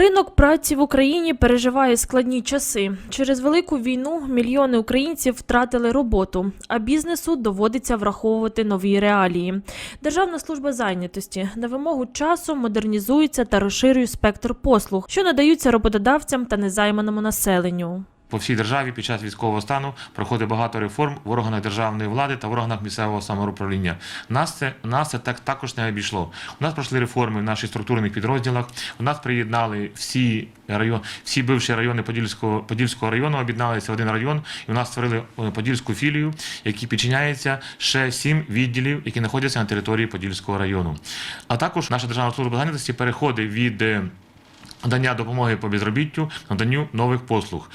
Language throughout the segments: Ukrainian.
Ринок праці в Україні переживає складні часи. Через велику війну мільйони українців втратили роботу, а бізнесу доводиться враховувати нові реалії. Державна служба зайнятості на вимогу часу модернізується та розширює спектр послуг, що надаються роботодавцям та незайманому населенню. По всій державі під час військового стану проходить багато реформ в органах державної влади та в органах місцевого самоуправління. Нас це нас це так також не обійшло. У нас пройшли реформи в наших структурних підрозділах. У нас приєднали всі район, всі бивші райони Подільського Подільського району, об'єдналися в один район, і у нас створили е, подільську філію, які підчиняється ще сім відділів, які знаходяться на території Подільського району. А також наша державна служба зайнятості переходить від е, надання допомоги по безробіттю, наданню нових послуг.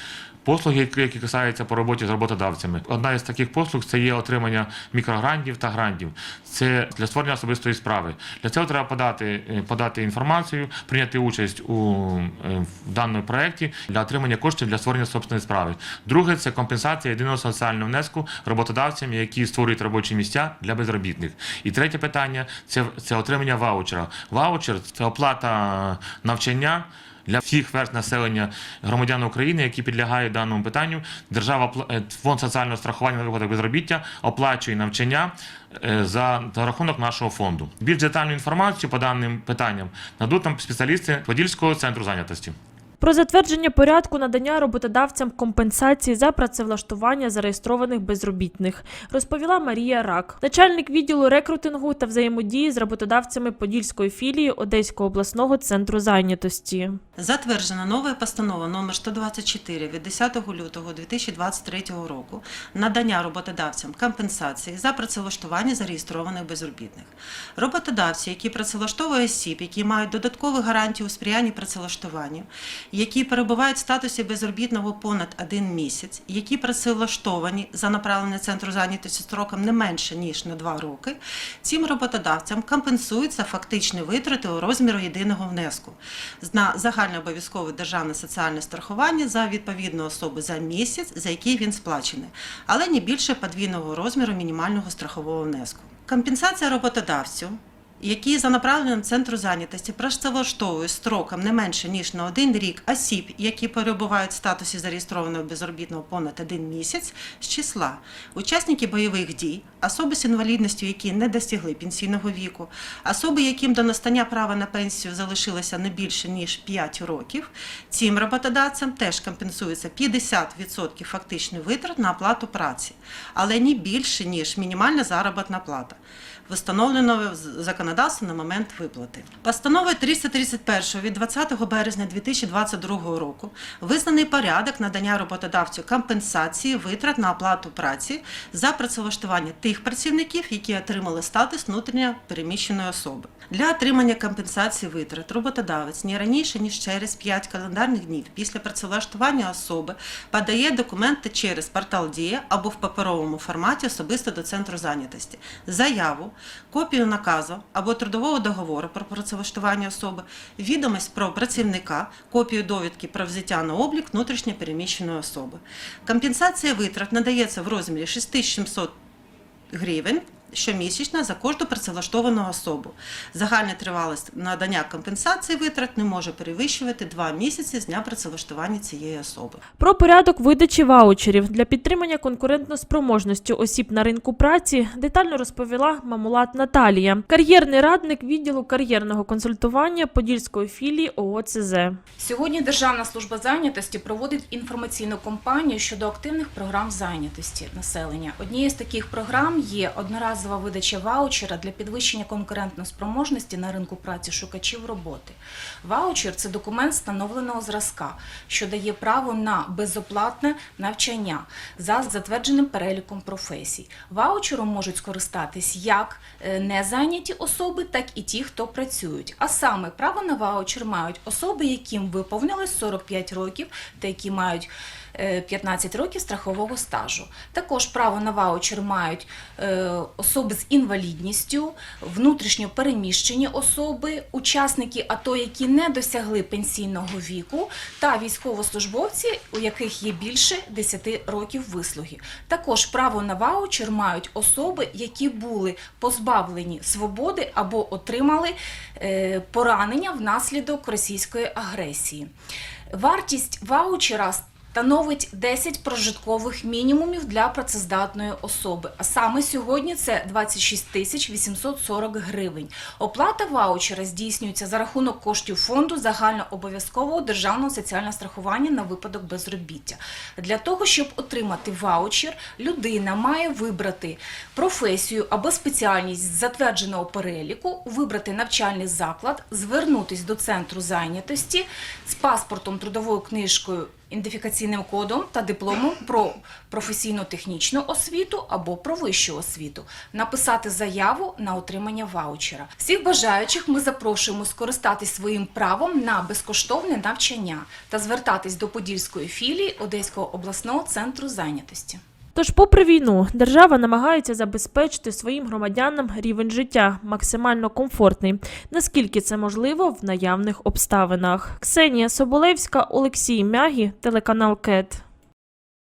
Послуги, які касаються по роботі з роботодавцями. Одна із таких послуг це є отримання мікрогрантів та грантів. Це для створення особистої справи. Для цього треба подати, е, подати інформацію, прийняти участь у е, в даному проєкті для отримання коштів для створення собственної справи. Друге це компенсація єдиного соціального внеску роботодавцям, які створюють робочі місця для безробітних. І третє питання це, це отримання ваучера. Ваучер це оплата навчання. Для всіх верст населення громадян України, які підлягають даному питанню, держава е, фонд соціального страхування на випадок безробіття оплачує навчання е, за рахунок нашого фонду. Більш детальну інформацію по даним питанням надуть нам спеціалісти Подільського центру зайнятості. Про затвердження порядку надання роботодавцям компенсації за працевлаштування зареєстрованих безробітних розповіла Марія Рак, начальник відділу рекрутингу та взаємодії з роботодавцями Подільської філії Одеського обласного центру зайнятості. Затверджена нова постанова номер 124 від 10 лютого 2023 року надання роботодавцям компенсації за працевлаштування зареєстрованих безробітних. Роботодавці, які працевлаштовують осіб, які мають додаткові гарантії у сприянні працевлаштуванню, які перебувають в статусі безробітного понад один місяць, які працевлаштовані за направленням центру зайнятості строком не менше ніж на два роки, цим роботодавцям компенсуються фактичні витрати у розміру єдиного внеску на загальнообов'язкове державне соціальне страхування за відповідну особу за місяць, за який він сплачений, але не більше подвійного розміру мінімального страхового внеску. Компенсація роботодавцю які за направленням центру зайнятості працевлаштовують строком не менше ніж на один рік осіб, які перебувають в статусі зареєстрованого безробітного понад один місяць з числа учасники бойових дій, особи з інвалідністю, які не достигли пенсійного віку, особи, яким до настання права на пенсію залишилося не більше ніж 5 років. Цим роботодавцям теж компенсується 50% фактичних витрат на оплату праці, але не більше ніж мінімальна заробітна плата встановленого законодавством на момент виплати. Постановою 331 від 20 березня 2022 року визнаний порядок надання роботодавцю компенсації витрат на оплату праці за працевлаштування тих працівників, які отримали статус внутрішньо переміщеної особи. Для отримання компенсації витрат роботодавець не раніше ніж через 5 календарних днів після працевлаштування особи подає документи через портал Дія або в паперовому форматі особисто до центру зайнятості, заяву, копію наказу або трудового договору про працевлаштування особи, відомість про працівника, копію довідки про взяття на облік внутрішньо переміщеної особи. Компенсація витрат надається в розмірі 6700 гривень щомісячно за кожну працевлаштовану особу. Загальна тривалість надання компенсації витрат не може перевищувати 2 місяці з дня працевлаштування цієї особи. Про порядок видачі ваучерів для підтримання конкурентноспроможності осіб на ринку праці детально розповіла Мамулат Наталія, кар'єрний радник відділу кар'єрного консультування Подільської філії ООЦЗ. Сьогодні Державна служба зайнятості проводить інформаційну кампанію щодо активних програм зайнятості населення. Однією з таких програм є одноразова видача ваучера для підвищення конкурентноспроможності на ринку праці шукачів роботи. Ваучер це документ встановленого зразка, що дає право на безоплатне навчання за затвердженим переліком професій. Ваучером можуть скористатись як е, незайняті особи, так і ті, хто працюють. А саме право на ваучер мають особи, яким виповнилось 45 років та які мають 15 років страхового стажу. Також право на ваучер мають е, особи з інвалідністю, внутрішньо переміщені особи, учасники АТО, які не досягли пенсійного віку, та військовослужбовці, у яких є більше 10 років вислуги. Також право на ваучер мають особи, які були позбавлені свободи або отримали е, поранення внаслідок російської агресії. Вартість ваучера становить 10 прожиткових мінімумів для працездатної особи. А саме сьогодні це 26 тисяч 840 гривень. Оплата ваучера здійснюється за рахунок коштів фонду загальнообов'язкового державного соціального страхування на випадок безробіття. Для того, щоб отримати ваучер, людина має вибрати професію або спеціальність з затвердженого переліку, вибрати навчальний заклад, звернутись до центру зайнятості з паспортом, трудовою книжкою. Ідентифікаційним кодом та дипломом про професійно-технічну освіту або про вищу освіту, написати заяву на отримання ваучера. Всіх бажаючих ми запрошуємо скористатись своїм правом на безкоштовне навчання та звертатись до Подільської філії Одеського обласного центру зайнятості. Тож, попри війну, держава намагається забезпечити своїм громадянам рівень життя максимально комфортний, наскільки це можливо в наявних обставинах. Ксенія Соболевська, Олексій Мягі, телеканал КЕТ.